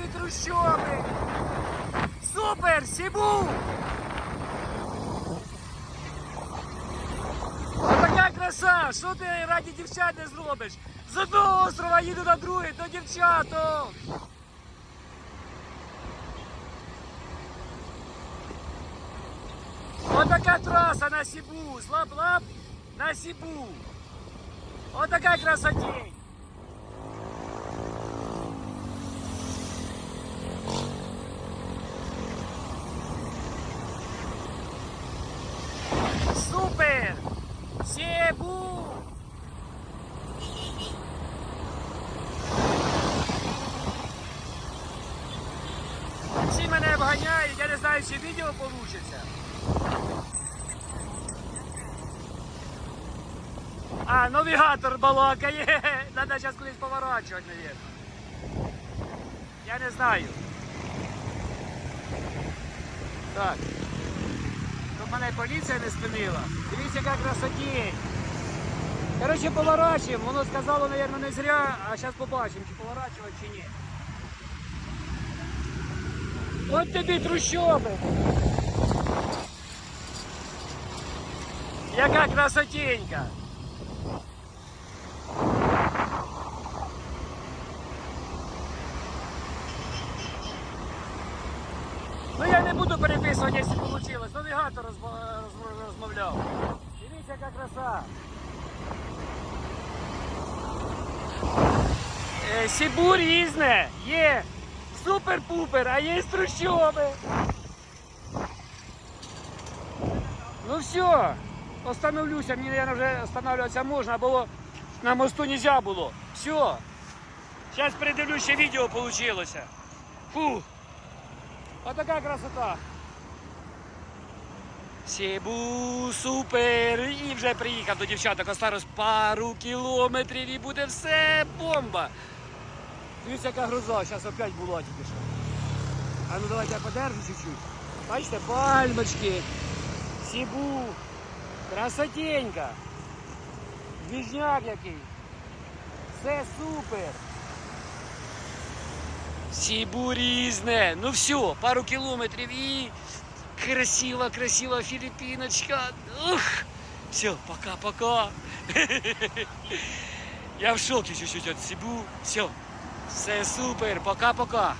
тобі трущоби. Супер, Сібу! Отака краса! Що ти раді дівчат не зробиш? З одного острова їду на другий до дівчаток! Отака траса на Сібу, слаб-лап на Сібу. Отака красотень. Супер! Сібу! Всі мене обганяють, я не знаю, чи відео вийде. А, навігатор балакає. Надо зараз кудись поворачувати, мабуть. Я не знаю. Так. Мене поліція не спинила. Дивіться, яка красотень. Коротше, поворачуємо. Воно сказало, мабуть, не зря, а зараз побачимо, чи поворачувати, чи ні. От тобі трущоби. Яка красотенька. не буду переписувати, якщо вийшло. Навігатор розмов- розмов- розмовляв. Дивіться, яка краса. Е, Сібу різне. Є супер-пупер, а є трущоби. Ну все, остановлюся, мені, наверное, вже останавливатися можна, бо на мосту не можна було. Все. Зараз передивлюсь, ще відео вийшло. Фу. Отака красота. Сібу, супер! І вже приїхав до дівчаток, осталось пару кілометрів і буде все бомба. Дивіться, яка гроза, зараз опять була тільки що. А ну давайте я подержу чуть-чуть. Бачите, пальмочки, сібу, красотенька. Двіжняк який. Все супер. Сібу різне. Ну все, пару кілометрів і красива, красива Філіппіночка. Ух! Все, пока-пока. Я в шокі чуть-чуть від Сибу. Все, все супер, пока-пока.